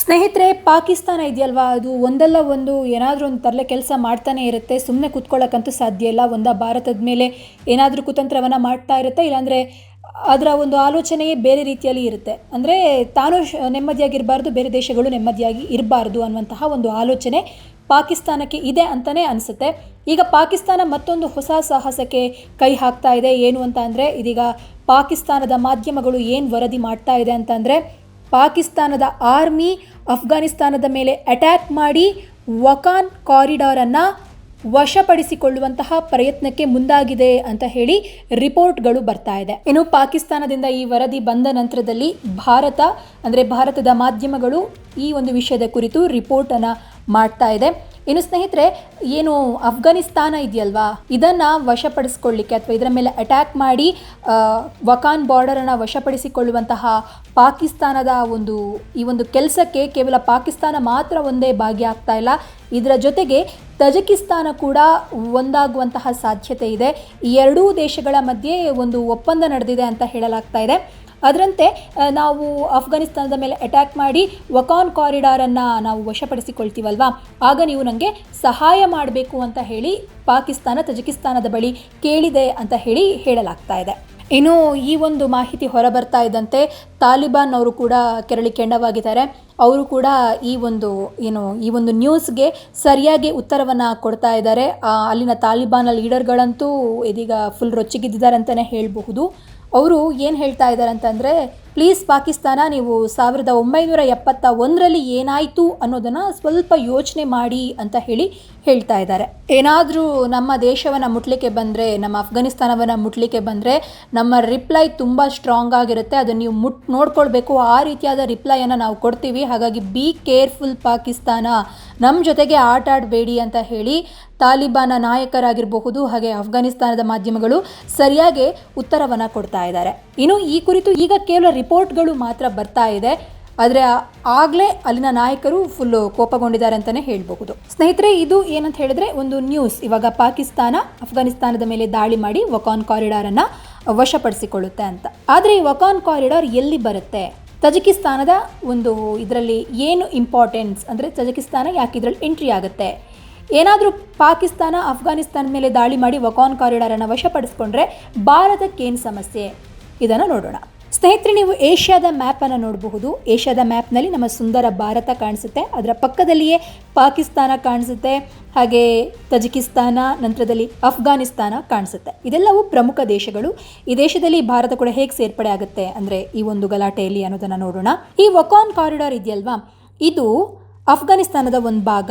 ಸ್ನೇಹಿತರೆ, ಪಾಕಿಸ್ತಾನ ಇದೆಯಲ್ವಾ? ಅದು ಒಂದಲ್ಲ ಒಂದು ಏನಾದರೂ ಒಂದು ತರಲೆ ಕೆಲಸ ಮಾಡ್ತಾನೆ ಇರುತ್ತೆ. ಸುಮ್ಮನೆ ಕೂತ್ಕೊಳ್ಳೋಕ್ಕಂತೂ ಸಾಧ್ಯ ಇಲ್ಲ. ಒಂದ ಭಾರತದ ಮೇಲೆ ಏನಾದರೂ ಕುತಂತ್ರವನ್ನು ಮಾಡ್ತಾ ಇರುತ್ತೆ. ಇಲ್ಲಾಂದರೆ ಅದರ ಒಂದು ಆಲೋಚನೆಯೇ ಬೇರೆ ರೀತಿಯಲ್ಲಿ ಇರುತ್ತೆ. ಅಂದರೆ ತಾನು ನೆಮ್ಮದಿಯಾಗಿರಬಾರ್ದು, ಬೇರೆ ದೇಶಗಳು ನೆಮ್ಮದಿಯಾಗಿ ಇರಬಾರ್ದು ಅನ್ನುವಂತಹ ಒಂದು ಆಲೋಚನೆ ಪಾಕಿಸ್ತಾನಕ್ಕೆ ಇದೆ ಅಂತಲೇ ಅನಿಸುತ್ತೆ. ಈಗ ಪಾಕಿಸ್ತಾನ ಮತ್ತೊಂದು ಹೊಸ ಸಾಹಸಕ್ಕೆ ಕೈ ಹಾಕ್ತಾ ಇದೆ. ಏನು ಅಂತ ಅಂದರೆ, ಇದೀಗ ಪಾಕಿಸ್ತಾನದ ಮಾಧ್ಯಮಗಳು ಏನು ವರದಿ ಮಾಡ್ತಾ ಇದೆ ಅಂತಂದರೆ ಪಾಕಿಸ್ತಾನದ ಆರ್ಮಿ ಅಫ್ಘಾನಿಸ್ತಾನದ ಮೇಲೆ ಅಟ್ಯಾಕ್ ಮಾಡಿ ವಕಾನ್ ಕಾರಿಡಾರನ್ನು ವಶಪಡಿಸಿಕೊಳ್ಳುವಂತಹ ಪ್ರಯತ್ನಕ್ಕೆ ಮುಂದಾಗಿದೆ ಅಂತ ಹೇಳಿ ರಿಪೋರ್ಟ್ಗಳು ಬರ್ತಾ ಇದೆ. ಇನ್ನು ಪಾಕಿಸ್ತಾನದಿಂದ ಈ ವರದಿ ಬಂದ ನಂತರದಲ್ಲಿ ಭಾರತ, ಅಂದರೆ ಭಾರತದ ಮಾಧ್ಯಮಗಳು ಈ ಒಂದು ವಿಷಯದ ಕುರಿತು ರಿಪೋರ್ಟನ್ನು ಮಾಡ್ತಾ ಇದೆ. ಇನ್ನು ಸ್ನೇಹಿತರೆ, ಏನು ಅಫ್ಘಾನಿಸ್ತಾನ ಇದೆಯಲ್ವಾ? ಇದನ್ನು ವಶಪಡಿಸ್ಕೊಳ್ಳಿಕ್ಕೆ ಅಥವಾ ಇದರ ಮೇಲೆ ಅಟ್ಯಾಕ್ ಮಾಡಿ ವಕಾನ್ ಬಾರ್ಡರನ್ನು ವಶಪಡಿಸಿಕೊಳ್ಳುವಂತಹ ಪಾಕಿಸ್ತಾನದ ಒಂದು, ಈ ಒಂದು ಕೆಲಸಕ್ಕೆ ಕೇವಲ ಪಾಕಿಸ್ತಾನ ಮಾತ್ರ ಒಂದೇ ಭಾಗಿಯಾಗ್ತಾ ಇಲ್ಲ. ಇದರ ಜೊತೆಗೆ ತಜಕಿಸ್ತಾನ ಕೂಡ ಒಂದಾಗುವಂತಹ ಸಾಧ್ಯತೆ ಇದೆ. ಈ ಎರಡೂ ದೇಶಗಳ ಮಧ್ಯೆ ಒಂದು ಒಪ್ಪಂದ ನಡೆದಿದೆ ಅಂತ ಹೇಳಲಾಗ್ತಾ ಇದೆ. ಅದರಂತೆ ನಾವು ಅಫ್ಘಾನಿಸ್ತಾನದ ಮೇಲೆ ಅಟ್ಯಾಕ್ ಮಾಡಿ ವಕಾನ್ ಕಾರಿಡಾರನ್ನು ನಾವು ವಶಪಡಿಸಿಕೊಳ್ತೀವಲ್ವಾ? ಆಗ ನೀವು ನನಗೆ ಸಹಾಯ ಮಾಡಬೇಕು ಅಂತ ಹೇಳಿ ಪಾಕಿಸ್ತಾನ, ತಜಕಿಸ್ತಾನದ ಬಳಿ ಕೇಳಿದೆ ಅಂತ ಹೇಳಿ ಹೇಳಲಾಗ್ತಾ ಇದೆ. ಇನ್ನು ಈ ಒಂದು ಮಾಹಿತಿ ಹೊರಬರ್ತಾ ಇದ್ದಂತೆ ತಾಲಿಬಾನ್ ಅವರು ಕೂಡ ಕೆರಳಿ ಕೆಂಡವಾಗಿದ್ದಾರೆ. ಅವರು ಕೂಡ ಈ ಒಂದು, ಏನು, ಈ ಒಂದು ನ್ಯೂಸ್ಗೆ ಸರಿಯಾಗಿ ಉತ್ತರವನ್ನು ಕೊಡ್ತಾ ಇದ್ದಾರೆ. ಅಲ್ಲಿನ ತಾಲಿಬಾನ್ ಲೀಡರ್ಗಳಂತೂ ಇದೀಗ ಫುಲ್ ರೊಚ್ಚಿಗಿದ್ದಾರೆ ಅಂತಲೇ ಹೇಳಬಹುದು. ಅವರು ಏನು ಹೇಳ್ತಾ ಇದ್ದಾರೆ ಅಂತಂದರೆ ಪ್ಲೀಸ್ ಪಾಕಿಸ್ತಾನ, ನೀವು ಸಾವಿರದ ಒಂಬೈನೂರ ಎಪ್ಪತ್ತ ಒಂದರಲ್ಲಿ ಏನಾಯಿತು ಅನ್ನೋದನ್ನು ಸ್ವಲ್ಪ ಯೋಚನೆ ಮಾಡಿ ಅಂತ ಹೇಳಿ ಹೇಳ್ತಾ ಇದ್ದಾರೆ. ಏನಾದರೂ ನಮ್ಮ ದೇಶವನ್ನು ಮುಟ್ಲಿಕ್ಕೆ ಬಂದರೆ, ನಮ್ಮ ಅಫ್ಘಾನಿಸ್ತಾನವನ್ನು ಮುಟ್ಲಿಕ್ಕೆ ಬಂದರೆ, ನಮ್ಮ ರಿಪ್ಲೈ ತುಂಬ ಸ್ಟ್ರಾಂಗ್ ಆಗಿರುತ್ತೆ. ಅದನ್ನು ನೀವು ಮುಟ್ ನೋಡ್ಕೊಳ್ಬೇಕು. ಆ ರೀತಿಯಾದ ರಿಪ್ಲೈಯನ್ನು ನಾವು ಕೊಡ್ತೀವಿ. ಹಾಗಾಗಿ ಬಿ ಕೇರ್ಫುಲ್ ಪಾಕಿಸ್ತಾನ. ನಮ್ಮ ಜೊತೆಗೆ ಆಟ ಆಡಬೇಡಿ ಅಂತ ಹೇಳಿ ತಾಲಿಬಾನ ನಾಯಕರಾಗಿರಬಹುದು, ಹಾಗೆ ಅಫ್ಘಾನಿಸ್ತಾನದ ಮಾಧ್ಯಮಗಳು ಸರಿಯಾಗಿ ಉತ್ತರವನ್ನು ಕೊಡ್ತಾ ಇದ್ದಾರೆ. ಇನ್ನು ಈ ಕುರಿತು ಈಗ ಕೇವಲ ರಿಪೋರ್ಟ್ಗಳು ಮಾತ್ರ ಬರ್ತಾ ಇದೆ. ಆದರೆ ಆಗಲೇ ಅಲ್ಲಿನ ನಾಯಕರು ಫುಲ್ಲು ಕೋಪಗೊಂಡಿದ್ದಾರೆ ಅಂತಲೇ ಹೇಳಬಹುದು. ಸ್ನೇಹಿತರೆ, ಇದು ಏನಂತ ಹೇಳಿದ್ರೆ ಒಂದು ನ್ಯೂಸ್. ಇವಾಗ ಪಾಕಿಸ್ತಾನ ಅಫ್ಘಾನಿಸ್ತಾನದ ಮೇಲೆ ದಾಳಿ ಮಾಡಿ ವಕಾನ್ ಕಾರಿಡಾರನ್ನು ವಶಪಡಿಸಿಕೊಳ್ಳುತ್ತೆ ಅಂತ. ಆದರೆ ಈ ವಕಾನ್ ಕಾರಿಡಾರ್ ಎಲ್ಲಿ ಬರುತ್ತೆ? ತಜಕಿಸ್ತಾನದ ಒಂದು ಇದರಲ್ಲಿ ಏನು ಇಂಪಾರ್ಟೆನ್ಸ್ ಅಂದರೆ ತಜಕಿಸ್ತಾನ ಯಾಕೆ ಇದರಲ್ಲಿ ಎಂಟ್ರಿ ಆಗುತ್ತೆ? ಏನಾದರೂ ಪಾಕಿಸ್ತಾನ ಅಫ್ಘಾನಿಸ್ತಾನದ ಮೇಲೆ ದಾಳಿ ಮಾಡಿ ವಕಾನ್ ಕಾರಿಡಾರನ್ನು ವಶಪಡಿಸ್ಕೊಂಡ್ರೆ ಭಾರತಕ್ಕೇನು ಸಮಸ್ಯೆ? ಇದನ್ನು ನೋಡೋಣ. ಸ್ನೇಹಿತರೆ, ನೀವು ಏಷ್ಯಾದ ಮ್ಯಾಪನ್ನು ನೋಡಬಹುದು. ಏಷ್ಯಾದ ಮ್ಯಾಪ್ನಲ್ಲಿ ನಮ್ಮ ಸುಂದರ ಭಾರತ ಕಾಣಿಸುತ್ತೆ. ಅದರ ಪಕ್ಕದಲ್ಲಿಯೇ ಪಾಕಿಸ್ತಾನ ಕಾಣಿಸುತ್ತೆ. ಹಾಗೆ ತಜಿಕಿಸ್ತಾನ, ನಂತರದಲ್ಲಿ ಅಫ್ಘಾನಿಸ್ತಾನ ಕಾಣಿಸುತ್ತೆ. ಇದೆಲ್ಲವೂ ಪ್ರಮುಖ ದೇಶಗಳು. ಈ ದೇಶದಲ್ಲಿ ಭಾರತ ಕೂಡ ಹೇಗೆ ಸೇರ್ಪಡೆ ಆಗುತ್ತೆ ಅಂದರೆ ಈ ಒಂದು ಗಲಾಟೆಯಲ್ಲಿ ಅನ್ನೋದನ್ನು ನೋಡೋಣ. ಈ ವಕಾನ್ ಕಾರಿಡಾರ್ ಇದೆಯಲ್ವಾ? ಇದು ಅಫ್ಘಾನಿಸ್ತಾನದ ಒಂದು ಭಾಗ.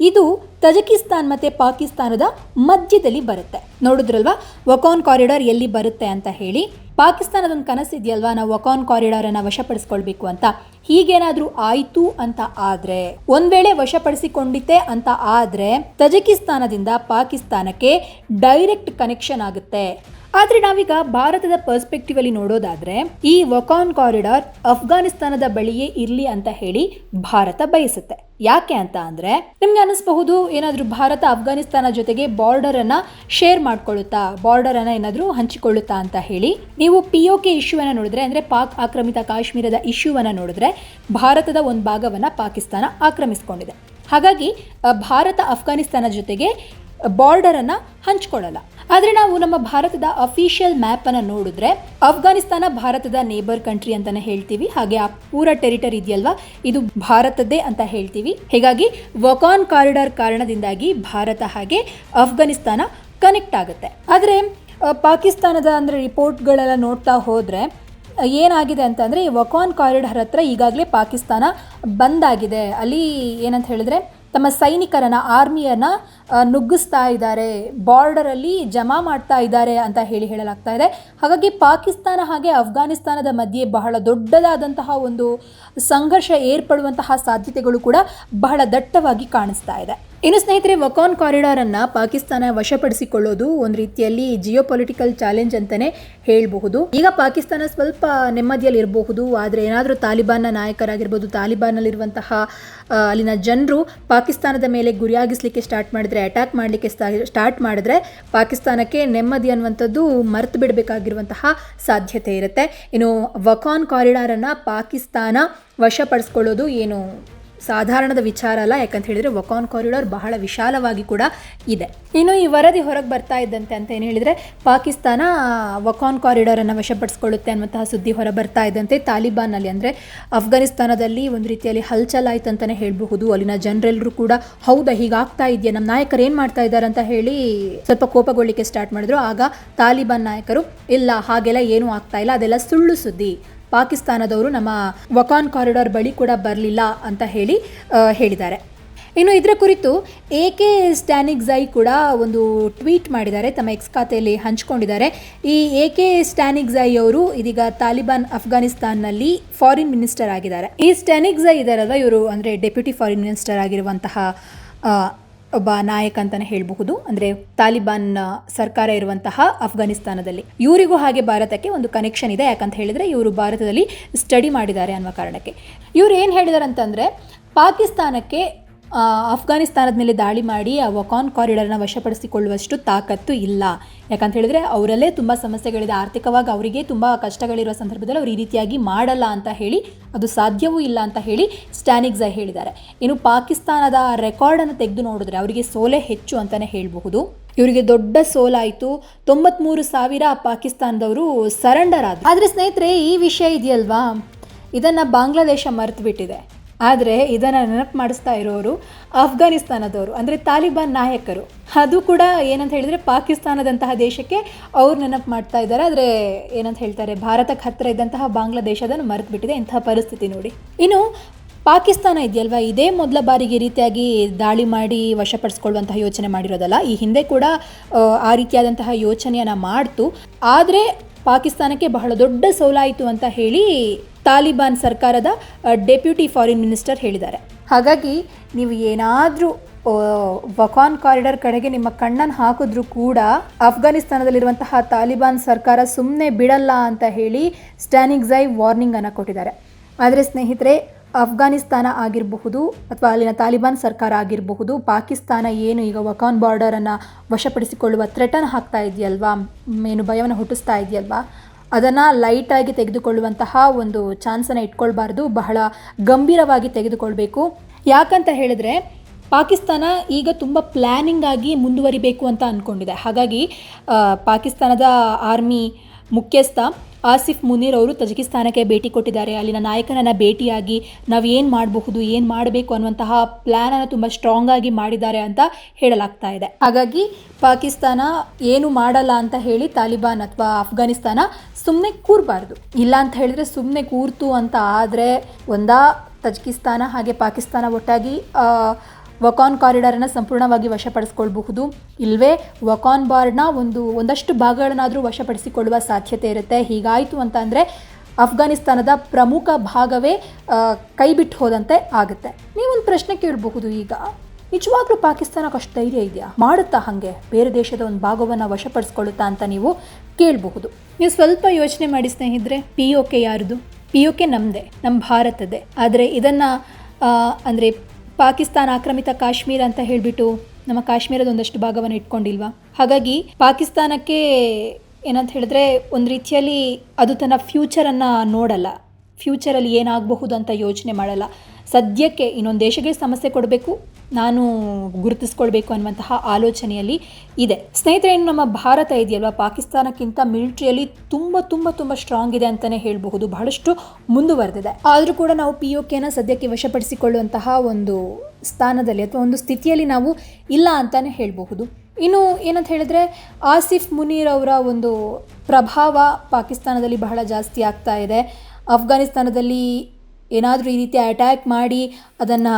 ಇದು ತಜಕಿಸ್ತಾನ್ ಮತ್ತು ಪಾಕಿಸ್ತಾನದ ಮಧ್ಯದಲ್ಲಿ ಬರುತ್ತೆ. ನೋಡಿದ್ರಲ್ವಾ? ವಕಾನ್ ಕಾರಿಡಾರ್ ಎಲ್ಲಿ ಬರುತ್ತೆ ಅಂತ ಹೇಳಿ. ಪಾಕಿಸ್ತಾನದ ಒಂದು ಕನಸಿದೆಯಲ್ವಾ? ನಾವು ವಕಾನ್ ಕಾರಿಡಾರನ್ನು ವಶಪಡಿಸ್ಕೊಳ್ಬೇಕು ಅಂತ. ಹೀಗೇನಾದರೂ ಆಯಿತು ಅಂತ ಆದರೆ? ಒಂದ್ ವೇಳೆ ವಶಪಡಿಸಿಕೊಂಡಿತೆ ಅಂತ ಆದರೆ ತಜಕಿಸ್ತಾನದಿಂದ ಪಾಕಿಸ್ತಾನಕ್ಕೆ ಡೈರೆಕ್ಟ್ ಕನೆಕ್ಷನ್ ಆಗುತ್ತೆ. ಆದರೆ ನಾವೀಗ ಭಾರತದ ಪರ್ಸ್ಪೆಕ್ಟಿವ್ ಅಲ್ಲಿ ನೋಡೋದಾದ್ರೆ, ಈ ವಕಾನ್ ಕಾರಿಡಾರ್ ಅಫ್ಘಾನಿಸ್ತಾನದ ಬಳಿಯೇ ಇರಲಿ ಅಂತ ಹೇಳಿ ಭಾರತ ಬಯಸುತ್ತೆ. ಯಾಕೆ ಅಂತ ಅಂದರೆ ನಿಮಗೆ ಅನಿಸ್ಬಹುದು ಏನಾದರೂ ಭಾರತ ಅಫ್ಘಾನಿಸ್ತಾನ ಜೊತೆಗೆ ಬಾರ್ಡರನ್ನು ಶೇರ್ ಮಾಡ್ಕೊಳ್ಳುತ್ತಾ ಬಾರ್ಡರನ್ನು ಏನಾದರೂ ಹಂಚಿಕೊಳ್ಳುತ್ತಾ ಅಂತ ಹೇಳಿ ನೀವು ಪಿ ಒ ಕೆ ಇಶ್ಯೂವನ್ನು ನೋಡಿದ್ರೆ ಅಂದ್ರೆ ಪಾಕ್ ಆಕ್ರಮಿತ ಕಾಶ್ಮೀರದ ಇಶ್ಯೂವನ್ನು ನೋಡಿದ್ರೆ ಭಾರತದ ಒಂದು ಭಾಗವನ್ನ ಪಾಕಿಸ್ತಾನ ಆಕ್ರಮಿಸಿಕೊಂಡಿದೆ. ಹಾಗಾಗಿ ಭಾರತ ಅಫ್ಘಾನಿಸ್ತಾನ ಜೊತೆಗೆ ಬಾರ್ಡರನ್ನು ಹಂಚ್ಕೊಳ್ಳಲ್ಲ. ಆದರೆ ನಾವು ನಮ್ಮ ಭಾರತದ ಅಫಿಷಿಯಲ್ ಮ್ಯಾಪನ್ನು ನೋಡಿದ್ರೆ ಅಫ್ಘಾನಿಸ್ತಾನ ಭಾರತದ ನೇಬರ್ ಕಂಟ್ರಿ ಅಂತಾನೆ ಹೇಳ್ತೀವಿ. ಹಾಗೆ ಆ ಪೂರ ಟೆರಿಟರಿ ಇದೆಯಲ್ವಾ? ಇದು ಭಾರತದ್ದೇ ಅಂತ ಹೇಳ್ತೀವಿ. ಹೀಗಾಗಿ ವಕಾನ್ ಕಾರಿಡಾರ್ ಕಾರಣದಿಂದಾಗಿ ಭಾರತ ಹಾಗೆ ಅಫ್ಘಾನಿಸ್ತಾನ ಕನೆಕ್ಟ್ ಆಗುತ್ತೆ. ಆದರೆ ಪಾಕಿಸ್ತಾನದ ಅಂದರೆ ರಿಪೋರ್ಟ್ಗಳೆಲ್ಲ ನೋಡ್ತಾ ಹೋದರೆ ಏನಾಗಿದೆ ಅಂತಂದರೆ ಈ ವಕಾನ್ ಕಾರಿಡಾರ್ ಹತ್ರ ಈಗಾಗಲೇ ಪಾಕಿಸ್ತಾನ ಬಂದಾಗಿದೆ ಅಲ್ಲಿ ಏನಂತ ಹೇಳಿದ್ರೆ ತಮ್ಮ ಸೈನಿಕರನ್ನು, ಆರ್ಮಿಯನ್ನು ನುಗ್ಗಿಸ್ತಾ ಇದ್ದಾರೆ. ಬಾರ್ಡರಲ್ಲಿ ಜಮಾ ಮಾಡ್ತಾ ಇದ್ದಾರೆ ಅಂತ ಹೇಳಿ ಹೇಳಲಾಗ್ತಾ ಇದೆ. ಹಾಗಾಗಿ ಪಾಕಿಸ್ತಾನ ಹಾಗೆ ಅಫ್ಘಾನಿಸ್ತಾನದ ಮಧ್ಯೆ ಬಹಳ ದೊಡ್ಡದಾದಂತಹ ಒಂದು ಸಂಘರ್ಷ ಏರ್ಪಡುವಂತಹ ಸಾಧ್ಯತೆಗಳು ಕೂಡ ಬಹಳ ದಟ್ಟವಾಗಿ ಕಾಣಿಸ್ತಾ ಇದೆ. ಇನ್ನು ಸ್ನೇಹಿತರೆ, ವಕಾನ್ ಕಾರಿಡಾರನ್ನು ಪಾಕಿಸ್ತಾನ ವಶಪಡಿಸಿಕೊಳ್ಳೋದು ಒಂದು ರೀತಿಯಲ್ಲಿ ಜಿಯೋ ಪೊಲಿಟಿಕಲ್ ಚಾಲೆಂಜ್ ಅಂತಲೇ ಹೇಳಬಹುದು. ಈಗ ಪಾಕಿಸ್ತಾನ ಸ್ವಲ್ಪ ನೆಮ್ಮದಿಯಲ್ಲಿ ಇರಬಹುದು, ಆದರೆ ಏನಾದರೂ ತಾಲಿಬಾನ್ನ ನಾಯಕರಾಗಿರ್ಬೋದು, ತಾಲಿಬಾನ್ನಲ್ಲಿರುವಂತಹ ಅಲ್ಲಿನ ಜನರು ಪಾಕಿಸ್ತಾನದ ಮೇಲೆ ಗುರಿಯಾಗಿಸ್ಲಿಕ್ಕೆ ಸ್ಟಾರ್ಟ್ ಮಾಡಿದ್ರೆ, ಅಟ್ಯಾಕ್ ಮಾಡಲಿಕ್ಕೆ ಸ್ಟಾರ್ಟ್ ಮಾಡಿದ್ರೆ ಪಾಕಿಸ್ತಾನಕ್ಕೆ ನೆಮ್ಮದಿ ಅನ್ನುವಂಥದ್ದು ಮರೆತು ಬಿಡಬೇಕಾಗಿರುವಂತಹ ಸಾಧ್ಯತೆ ಇರುತ್ತೆ. ಇನ್ನು ವಕಾನ್ ಕಾರಿಡಾರನ್ನು ಪಾಕಿಸ್ತಾನ ವಶಪಡಿಸ್ಕೊಳ್ಳೋದು ಏನು ಸಾಧಾರಣದ ವಿಚಾರ ಅಲ್ಲ, ಯಾಕಂತ ಹೇಳಿದರೆ ವಕಾನ್ ಕಾರಿಡಾರ್ ಬಹಳ ವಿಶಾಲವಾಗಿ ಕೂಡ ಇದೆ. ಇನ್ನು ಈ ವರದಿ ಹೊರಗೆ ಬರ್ತಾ ಇದ್ದಂತೆ ಅಂತ ಏನು ಹೇಳಿದರೆ, ಪಾಕಿಸ್ತಾನ ವಕಾನ್ ಕಾರಿಡಾರನ್ನು ವಶಪಡಿಸ್ಕೊಳ್ಳುತ್ತೆ ಅನ್ನುವಂತಹ ಸುದ್ದಿ ಹೊರ ಬರ್ತಾ ಇದ್ದಂತೆ ತಾಲಿಬಾನ್ನಲ್ಲಿ. ಅಂದರೆ ಅಫ್ಘಾನಿಸ್ತಾನದಲ್ಲಿ ಒಂದು ರೀತಿಯಲ್ಲಿ ಹಲ್ಚಲ್ ಆಯ್ತು ಅಂತಲೇ ಹೇಳಬಹುದು. ಅಲ್ಲಿನ ಜನರೆಲ್ಲರೂ ಕೂಡ, ಹೌದಾ, ಹೀಗಾಗ್ತಾ ಇದೆಯಾ ನಮ್ಮ ನಾಯಕರು ಏನು ಮಾಡ್ತಾ ಇದ್ದಾರೆ ಅಂತ ಹೇಳಿ ಸ್ವಲ್ಪ ಕೋಪಗೊಳ್ಳಿಕ್ಕೆ ಸ್ಟಾರ್ಟ್ ಮಾಡಿದ್ರು. ಆಗ ತಾಲಿಬಾನ್ ನಾಯಕರು, ಇಲ್ಲ, ಹಾಗೆಲ್ಲ ಏನೂ ಆಗ್ತಾ ಇಲ್ಲ, ಅದೆಲ್ಲ ಸುಳ್ಳು ಸುದ್ದಿ. ಪಾಕಿಸ್ತಾನದವರು ನಮ್ಮ ವಕಾನ್ ಕಾರಿಡಾರ್ ಬಳಿ ಕೂಡ ಬರಲಿಲ್ಲ ಅಂತ ಹೇಳಿ ಹೇಳಿದ್ದಾರೆ. ಇನ್ನು ಇದರ ಕುರಿತು ಎ ಕೆ ಸ್ಟ್ಯಾನಿಕ್ ಝೈ ಕೂಡ ಒಂದು ಟ್ವೀಟ್ ಮಾಡಿದ್ದಾರೆ, ತಮ್ಮ ಎಕ್ಸ್ ಖಾತೆಯಲ್ಲಿ ಹಂಚಿಕೊಂಡಿದ್ದಾರೆ. ಈ ಎ ಕೆ ಸ್ಟ್ಯಾನಿಕ್ ಝೈ ಅವರು ಇದೀಗ ತಾಲಿಬಾನ್ ಅಫ್ಘಾನಿಸ್ತಾನ್ನಲ್ಲಿ ಫಾರಿನ್ ಮಿನಿಸ್ಟರ್ ಆಗಿದ್ದಾರೆ. ಈ ಸ್ಟ್ಯಾನಿಕ್ ಝೈ ಇದಾರಲ್ವ ಇವರು ಅಂದರೆ ಡೆಪ್ಯೂಟಿ ಫಾರಿನ್ ಮಿನಿಸ್ಟರ್ ಆಗಿರುವಂತಹ ಒಬ್ಬ ನಾಯಕ ಅಂತಾನೆ ಹೇಳಬಹುದು. ಅಂದ್ರೆ ತಾಲಿಬಾನ್ ಸರ್ಕಾರ ಇರುವಂತಹ ಅಫ್ಘಾನಿಸ್ತಾನದಲ್ಲಿ. ಇವರಿಗೂ ಹಾಗೆ ಭಾರತಕ್ಕೆ ಒಂದು ಕನೆಕ್ಷನ್ ಇದೆ. ಯಾಕಂತ ಹೇಳಿದ್ರೆ ಇವರು ಭಾರತದಲ್ಲಿ ಸ್ಟಡಿ ಮಾಡಿದ್ದಾರೆ ಅನ್ನುವ ಕಾರಣಕ್ಕೆ. ಇವ್ರು ಏನು ಹೇಳಿದಾರೆ ಅಂತಂದ್ರೆ ಪಾಕಿಸ್ತಾನಕ್ಕೆ ಅಫ್ಘಾನಿಸ್ತಾನದ ಮೇಲೆ ದಾಳಿ ಮಾಡಿ ಆ ವಕಾನ್ ಕಾರಿಡಾರ್ನ ವಶಪಡಿಸಿಕೊಳ್ಳುವಷ್ಟು ತಾಕತ್ತು ಇಲ್ಲ. ಯಾಕಂತ ಹೇಳಿದ್ರೆ ಅವರಲ್ಲೇ ತುಂಬ ಸಮಸ್ಯೆಗಳಿದೆ. ಆರ್ಥಿಕವಾಗಿ ಅವರಿಗೆ ತುಂಬ ಕಷ್ಟಗಳಿರುವ ಸಂದರ್ಭದಲ್ಲಿ ಅವರು ಈ ರೀತಿಯಾಗಿ ಮಾಡಲ್ಲ ಅಂತ ಹೇಳಿ, ಅದು ಸಾಧ್ಯವೂ ಇಲ್ಲ ಅಂತ ಹೇಳಿ ಸ್ಟ್ಯಾನಿಕ್ಸ ಹೇಳಿದ್ದಾರೆ. ಇನ್ನು ಪಾಕಿಸ್ತಾನದ ರೆಕಾರ್ಡನ್ನು ತೆಗೆದು ನೋಡಿದ್ರೆ ಅವರಿಗೆ ಸೋಲೆ ಹೆಚ್ಚು ಅಂತಲೇ ಹೇಳಬಹುದು. ಇವರಿಗೆ ದೊಡ್ಡ ಸೋಲಾಯಿತು. ತೊಂಬತ್ಮೂರು ಸಾವಿರ ಪಾಕಿಸ್ತಾನದವರು ಸರೆಂಡರ್ ಆದರು ಆದರೆ ಸ್ನೇಹಿತರೆ, ಈ ವಿಷಯ ಇದೆಯಲ್ವಾ? ಇದನ್ನು ಬಾಂಗ್ಲಾದೇಶ ಮರೆತು ಬಿಟ್ಟಿದೆ ಆದರೆ ಇದನ್ನು ನೆನಪು ಮಾಡಿಸ್ತಾ ಇರೋರು ಅಫ್ಘಾನಿಸ್ತಾನದವರು, ಅಂದರೆ ತಾಲಿಬಾನ್ ನಾಯಕರು. ಅದು ಕೂಡ ಏನಂತ ಹೇಳಿದರೆ ಪಾಕಿಸ್ತಾನದಂತಹ ದೇಶಕ್ಕೆ ಅವ್ರು ನೆನಪು ಮಾಡ್ತಾ ಇದ್ದಾರೆ. ಆದರೆ ಏನಂತ ಹೇಳ್ತಾರೆ, ಭಾರತಕ್ಕೆ ಹತ್ತಿರ ಇದ್ದಂತಹ ಬಾಂಗ್ಲಾದೇಶ ಅದನ್ನು ಮರೆತು ಬಿಟ್ಟಿದೆ ಇಂತಹ ಪರಿಸ್ಥಿತಿ ನೋಡಿ. ಇನ್ನು ಪಾಕಿಸ್ತಾನ ಇದೆಯಲ್ವಾ? ಇದೇ ಮೊದಲ ಬಾರಿಗೆ ರೀತಿಯಾಗಿ ದಾಳಿ ಮಾಡಿ ವಶಪಡಿಸ್ಕೊಳ್ಳುವಂತಹ ಯೋಚನೆ ಮಾಡಿರೋದಲ್ಲ? ಈ ಹಿಂದೆ ಕೂಡ ಆ ರೀತಿಯಾದಂತಹ ಯೋಚನೆಯನ್ನು ಮಾಡ್ತು. ಆದರೆ ಪಾಕಿಸ್ತಾನಕ್ಕೆ ಬಹಳ ದೊಡ್ಡ ಸೋಲಾಯಿತು ಅಂತ ಹೇಳಿ ತಾಲಿಬಾನ್ ಸರ್ಕಾರದ ಡೆಪ್ಯೂಟಿ ಫಾರಿನ್ ಮಿನಿಸ್ಟರ್ ಹೇಳಿದ್ದಾರೆ. ಹಾಗಾಗಿ ನೀವು ಏನಾದರೂ ವಕಾನ್ ಕಾರಿಡಾರ್ ಕಡೆಗೆ ನಿಮ್ಮ ಕಣ್ಣನ್ನು ಹಾಕಿದ್ರೂ ಕೂಡ ಅಫ್ಘಾನಿಸ್ತಾನದಲ್ಲಿರುವಂತಹ ತಾಲಿಬಾನ್ ಸರ್ಕಾರ ಸುಮ್ಮನೆ ಬಿಡಲ್ಲ ಅಂತ ಹೇಳಿ ಸ್ಟ್ಯಾನಿಕ್ ಝೈ ವಾರ್ನಿಂಗ್ ಅನ್ನು ಕೊಟ್ಟಿದ್ದಾರೆ. ಆದರೆ ಸ್ನೇಹಿತರೆ ಅಫ್ಘಾನಿಸ್ತಾನ ಆಗಿರಬಹುದು ಅಥವಾ ಅಲ್ಲಿನ ತಾಲಿಬಾನ್ ಸರ್ಕಾರ ಆಗಿರಬಹುದು, ಪಾಕಿಸ್ತಾನ ಏನು ಈಗ ವಕಾನ್ ಬಾರ್ಡರನ್ನು ವಶಪಡಿಸಿಕೊಳ್ಳುವ ಥ್ರೆಟನ್ ಹಾಕ್ತಾ ಇದೆಯಲ್ವಾ ಏನು ಭಯವನ್ನು ಹುಟ್ಟಿಸ್ತಾ ಇದೆಯಲ್ವಾ ಅದನ್ನು ಲೈಟಾಗಿ ತೆಗೆದುಕೊಳ್ಳುವಂತಹ ಒಂದು ಚಾನ್ಸನ್ನು ಇಟ್ಕೊಳ್ಬಾರ್ದು. ಬಹಳ ಗಂಭೀರವಾಗಿ ತೆಗೆದುಕೊಳ್ಬೇಕು. ಯಾಕಂತ ಹೇಳಿದ್ರೆ, ಪಾಕಿಸ್ತಾನ ಈಗ ತುಂಬ ಪ್ಲ್ಯಾನಿಂಗ್ ಆಗಿ ಮುಂದುವರಿಬೇಕು ಅಂತ ಅಂದ್ಕೊಂಡಿದೆ ಹಾಗಾಗಿ ಪಾಕಿಸ್ತಾನದ ಆರ್ಮಿ ಮುಖ್ಯಸ್ಥ ಆಸಿಫ್ ಮುನೀರ್ ಅವರು ತಜಕಿಸ್ತಾನಕ್ಕೆ ಭೇಟಿ ಕೊಟ್ಟಿದ್ದಾರೆ. ಅಲ್ಲಿನ ನಾಯಕನನ್ನು ಭೇಟಿಯಾಗಿ ನಾವು ಏನು ಮಾಡಬಹುದು, ಏನು ಮಾಡಬೇಕು ಅನ್ನುವಂತಹ ಪ್ಲ್ಯಾನನ್ನು ತುಂಬ ಸ್ಟ್ರಾಂಗ್ ಆಗಿ ಮಾಡಿದ್ದಾರೆ ಅಂತ ಹೇಳಲಾಗ್ತಾ ಇದೆ. ಹಾಗಾಗಿ ಪಾಕಿಸ್ತಾನ ಏನು ಮಾಡಲ್ಲ ಅಂತ ಹೇಳಿ ತಾಲಿಬಾನ್ ಅಥವಾ ಅಫ್ಘಾನಿಸ್ತಾನ ಸುಮ್ಮನೆ ಕೂರಬಾರ್ದು. ಇಲ್ಲ ಅಂತ ಹೇಳಿದ್ರೆ ಸುಮ್ಮನೆ ಕೂರ್ತು ಅಂತ ಆದರೆ ಒಂದಾ ತಜಕಿಸ್ತಾನ ಹಾಗೆ ಪಾಕಿಸ್ತಾನ ಒಟ್ಟಾಗಿ ವಕಾನ್ ಕಾರಿಡಾರನ್ನು ಸಂಪೂರ್ಣವಾಗಿ ವಶಪಡಿಸ್ಕೊಳ್ಬಹುದು. ಇಲ್ಲವೇ ವಕಾನ್ ಬಾರ್ಡ್ನ ಒಂದು, ಒಂದಷ್ಟು ಭಾಗಗಳನ್ನಾದರೂ ವಶಪಡಿಸಿಕೊಳ್ಳುವ ಸಾಧ್ಯತೆ ಇರುತ್ತೆ. ಹೀಗಾಯಿತು ಅಂತ ಅಂದರೆ ಅಫ್ಘಾನಿಸ್ತಾನದ ಪ್ರಮುಖ ಭಾಗವೇ ಕೈ ಬಿಟ್ಟು ಹೋದಂತೆ ಆಗುತ್ತೆ. ನೀವೊಂದು ಪ್ರಶ್ನೆ ಕೇಳಬಹುದು ಈಗ. ನಿಜವಾಗ್ಲೂ ಪಾಕಿಸ್ತಾನಕ್ಕೆ ಅಷ್ಟು ಧೈರ್ಯ ಇದೆಯಾ? ಮಾಡುತ್ತಾ ಹಾಗೆ? ಬೇರೆ ದೇಶದ ಒಂದು ಭಾಗವನ್ನು ವಶಪಡಿಸ್ಕೊಳ್ಳುತ್ತಾ ಅಂತ ನೀವು ಕೇಳಬಹುದು. ನೀವು ಸ್ವಲ್ಪ ಯೋಚನೆ ಮಾಡಿ ಸ್ನೇಹಿತರೆ. ಪಿ ಒ ಕೆ ಯಾರ್ದು? ಪಿ ಒ ಕೆ ನಮ್ಮದೇ ನಮ್ಮ ಭಾರತದೇ ಆದರೆ ಇದನ್ನು ಅಂದರೆ ಪಾಕಿಸ್ತಾನ ಆಕ್ರಮಿತ ಕಾಶ್ಮೀರ ಅಂತ ಹೇಳಿಬಿಟ್ಟು ನಮ್ಮ ಕಾಶ್ಮೀರದ ಒಂದಷ್ಟು ಭಾಗವನ್ನು ಇಟ್ಕೊಂಡಿಲ್ವಾ? ಹಾಗಾಗಿ ಪಾಕಿಸ್ತಾನಕ್ಕೆ ಏನಂತ ಹೇಳಿದ್ರೆ ಒಂದು ರೀತಿಯಲ್ಲಿ ಅದು ತನ್ನ ಫ್ಯೂಚರನ್ನು ನೋಡಲ್ಲ. ಫ್ಯೂಚರಲ್ಲಿ ಏನಾಗಬಹುದು ಅಂತ ಯೋಚನೆ ಮಾಡಲ್ಲ. ಸದ್ಯಕ್ಕೆ ಇನ್ನೊಂದು ದೇಶಕ್ಕೆ ಸಮಸ್ಯೆ ಕೊಡಬೇಕು, ನಾನು ಗುರುತಿಸ್ಕೊಳ್ಬೇಕು ಅನ್ನುವಂತಹ ಆಲೋಚನೆಯಲ್ಲಿ ಇದೆ. ಸ್ನೇಹಿತರೆ, ಇನ್ನು ನಮ್ಮ ಭಾರತ ಇದೆಯಲ್ವಾ? ಪಾಕಿಸ್ತಾನಕ್ಕಿಂತ ಮಿಲಿಟ್ರಿಯಲ್ಲಿ ತುಂಬ ತುಂಬ ತುಂಬ ಸ್ಟ್ರಾಂಗ್ ಇದೆ ಅಂತಲೇ ಹೇಳಬಹುದು. ಬಹಳಷ್ಟು ಮುಂದುವರೆದಿದೆ. ಆದರೂ ಕೂಡ ನಾವು ಪಿ ಯು ಕೆನ ಸದ್ಯಕ್ಕೆ ವಶಪಡಿಸಿಕೊಳ್ಳುವಂತಹ ಒಂದು ಸ್ಥಾನದಲ್ಲಿ ಅಥವಾ ಒಂದು ಸ್ಥಿತಿಯಲ್ಲಿ ನಾವು ಇಲ್ಲ ಅಂತಲೇ ಹೇಳಬಹುದು. ಇನ್ನು ಏನಂತ ಹೇಳಿದ್ರೆ, ಆಸಿಫ್ ಮುನೀರ್ ಅವರ ಒಂದು ಪ್ರಭಾವ ಪಾಕಿಸ್ತಾನದಲ್ಲಿ ಬಹಳ ಜಾಸ್ತಿ ಆಗ್ತಾ ಇದೆ. ಅಫ್ಘಾನಿಸ್ತಾನದಲ್ಲಿ ಏನಾದರೂ ಈ ರೀತಿ ಅಟ್ಯಾಕ್ ಮಾಡಿ ಅದನ್ನು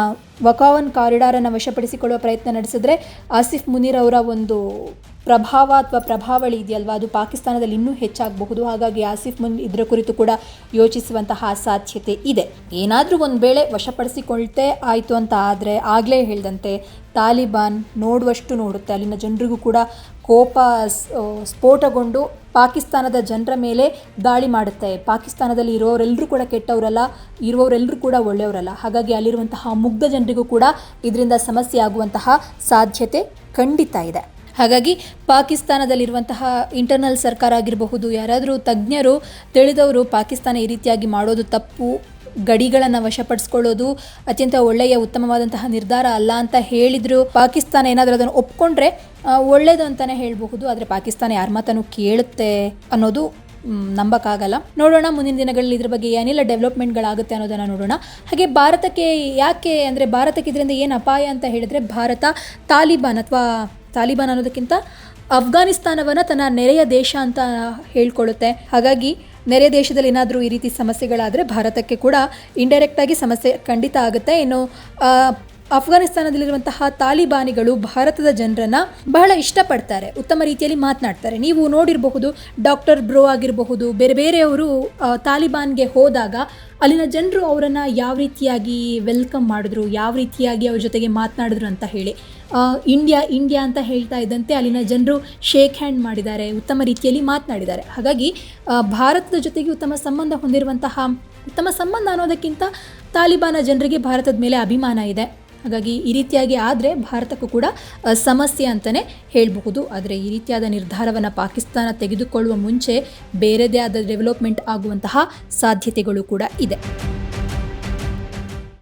ವಕಾವನ್ ಕಾರಿಡಾರನ್ನು ವಶಪಡಿಸಿಕೊಳ್ಳುವ ಪ್ರಯತ್ನ ನಡೆಸಿದ್ರೆ ಆಸಿಫ್ ಮುನೀರ್ ಅವರ ಒಂದು ಪ್ರಭಾವ ಅಥವಾ ಪ್ರಭಾವಳಿ ಇದೆಯಲ್ವಾ? ಅದು ಪಾಕಿಸ್ತಾನದಲ್ಲಿ ಇನ್ನೂ ಹೆಚ್ಚಾಗಬಹುದು. ಹಾಗಾಗಿ ಆಸಿಫ್ ಮುನ್ ಇದರ ಕುರಿತು ಕೂಡ ಯೋಚಿಸುವಂತಹ ಸಾಧ್ಯತೆ ಇದೆ. ಏನಾದರೂ ಒಂದು ವೇಳೆ ವಶಪಡಿಸಿಕೊಳ್ತೇ ಆಯಿತು ಅಂತ ಆದರೆ ಆಗಲೇ ಹೇಳಿದಂತೆ ತಾಲಿಬಾನ್ ನೋಡುವಷ್ಟು ನೋಡುತ್ತೆ. ಅಲ್ಲಿನ ಜನರಿಗೂ ಕೂಡ ಕೋಪ ಸ್ಫೋಟಗೊಂಡು ಪಾಕಿಸ್ತಾನದ ಜನರ ಮೇಲೆ ದಾಳಿ ಮಾಡುತ್ತೆ. ಪಾಕಿಸ್ತಾನದಲ್ಲಿ ಇರೋರೆಲ್ಲರೂ ಕೂಡ ಕೆಟ್ಟವರಲ್ಲ ಇರುವವರೆಲ್ಲರೂ ಕೂಡ ಒಳ್ಳೆಯವರಲ್ಲ. ಹಾಗಾಗಿ ಅಲ್ಲಿರುವಂತಹ ಮುಗ್ಧ ಜನರಿಗೂ ಕೂಡ ಇದರಿಂದ ಸಮಸ್ಯೆ ಆಗುವಂತಹ ಸಾಧ್ಯತೆ ಖಂಡಿತ ಇದೆ. ಹಾಗಾಗಿ ಪಾಕಿಸ್ತಾನದಲ್ಲಿರುವಂತಹ ಇಂಟರ್ನಲ್ ಸರ್ಕಾರ ಆಗಿರಬಹುದು, ಯಾರಾದರೂ ತಜ್ಞರು, ತಿಳಿದವರು ಪಾಕಿಸ್ತಾನ ಈ ರೀತಿಯಾಗಿ ಮಾಡೋದು ತಪ್ಪು ಗಡಿಗಳನ್ನು ವಶಪಡಿಸ್ಕೊಳ್ಳೋದು ಅತ್ಯಂತ ಒಳ್ಳೆಯ ಉತ್ತಮವಾದಂತಹ ನಿರ್ಧಾರ ಅಲ್ಲ ಅಂತ ಹೇಳಿದ್ರು. ಪಾಕಿಸ್ತಾನ ಏನಾದರೂ ಅದನ್ನು ಒಪ್ಕೊಂಡ್ರೆ ಒಳ್ಳೆಯದು ಅಂತಲೇ ಹೇಳಬಹುದು. ಆದರೆ ಪಾಕಿಸ್ತಾನ ಯಾರ ಮಾತನ್ನು ಕೇಳುತ್ತೆ ಅನ್ನೋದು ನಂಬಕ್ಕಾಗಲ್ಲ. ನೋಡೋಣ ಮುಂದಿನ ದಿನಗಳಲ್ಲಿ ಇದ್ರ ಬಗ್ಗೆ ಏನೆಲ್ಲ, ಡೆವಲಪ್ಮೆಂಟ್ಗಳಾಗುತ್ತೆ ಅನ್ನೋದನ್ನು ನೋಡೋಣ. ಹಾಗೆ ಭಾರತಕ್ಕೆ ಯಾಕೆ, ಅಂದರೆ ಭಾರತಕ್ಕೆ ಇದರಿಂದ ಏನು ಅಪಾಯ ಅಂತ ಹೇಳಿದ್ರೆ, ಭಾರತ ತಾಲಿಬಾನ್ ಅಥವಾ ತಾಲಿಬಾನ್ ಅನ್ನೋದಕ್ಕಿಂತ ಅಫ್ಘಾನಿಸ್ತಾನವನ್ನು ತನ್ನ ನೆರೆಯ ದೇಶ ಅಂತ ಹೇಳ್ಕೊಳ್ಳುತ್ತೆ ಹಾಗಾಗಿ ನೆರೆ ದೇಶದಲ್ಲಿ ಏನಾದರೂ ಈ ರೀತಿ ಸಮಸ್ಯೆಗಳಾದರೆ ಭಾರತಕ್ಕೆ ಕೂಡ ಇಂಡೈರೆಕ್ಟಾಗಿ ಸಮಸ್ಯೆ ಖಂಡಿತ ಆಗುತ್ತೆ. ಇನ್ನು ಅಫ್ಘಾನಿಸ್ತಾನದಲ್ಲಿರುವಂತಹ ತಾಲಿಬಾನಿಗಳು ಭಾರತದ ಜನರನ್ನ ಬಹಳ ಇಷ್ಟಪಡ್ತಾರೆ. ಉತ್ತಮ ರೀತಿಯಲ್ಲಿ ಮಾತನಾಡ್ತಾರೆ. ನೀವು ನೋಡಿರಬಹುದು, ಡಾಕ್ಟರ್ ಬ್ರೋ ಆಗಿರಬಹುದು, ಬೇರೆ ಬೇರೆಯವರು ತಾಲಿಬಾನ್ಗೆ ಹೋದಾಗ ಅಲ್ಲಿನ ಜನರು ಅವರನ್ನು ಯಾವ ರೀತಿಯಾಗಿ ವೆಲ್ಕಮ್ ಮಾಡಿದ್ರು, ಯಾವ ರೀತಿಯಾಗಿ ಅವ್ರ ಜೊತೆಗೆ ಮಾತನಾಡಿದ್ರು ಅಂತ ಹೇಳಿ ಇಂಡಿಯಾ ಇಂಡಿಯಾ ಅಂತ ಹೇಳ್ತಾ ಇದ್ದಂತೆ ಅಲ್ಲಿನ ಜನರು ಶೇಕ್ ಹ್ಯಾಂಡ್ ಮಾಡಿದ್ದಾರೆ, ಉತ್ತಮ ರೀತಿಯಲ್ಲಿ ಮಾತನಾಡಿದ್ದಾರೆ. ಹಾಗಾಗಿ ಭಾರತದ ಜೊತೆಗೆ ಉತ್ತಮ ಸಂಬಂಧ ಹೊಂದಿರುವಂತಹ, ಉತ್ತಮ ಸಂಬಂಧ ಅನ್ನೋದಕ್ಕಿಂತ ತಾಲಿಬಾನ ಜನರಿಗೆ ಭಾರತದ ಮೇಲೆ ಅಭಿಮಾನ ಇದೆ. ಹಾಗಾಗಿ ಈ ರೀತಿಯಾಗಿ ಆದರೆ ಭಾರತಕ್ಕೂ ಕೂಡ ಸಮಸ್ಯೆ ಅಂತಲೇ ಹೇಳಬಹುದು. ಆದರೆ ಈ ರೀತಿಯಾದ ನಿರ್ಧಾರವನ್ನು ಪಾಕಿಸ್ತಾನ ತೆಗೆದುಕೊಳ್ಳುವ ಮುಂಚೆ ಬೇರೆದೇ ಆದ ಡೆವಲಪ್ಮೆಂಟ್ ಆಗುವಂತಹ ಸಾಧ್ಯತೆಗಳು ಕೂಡ ಇದೆ.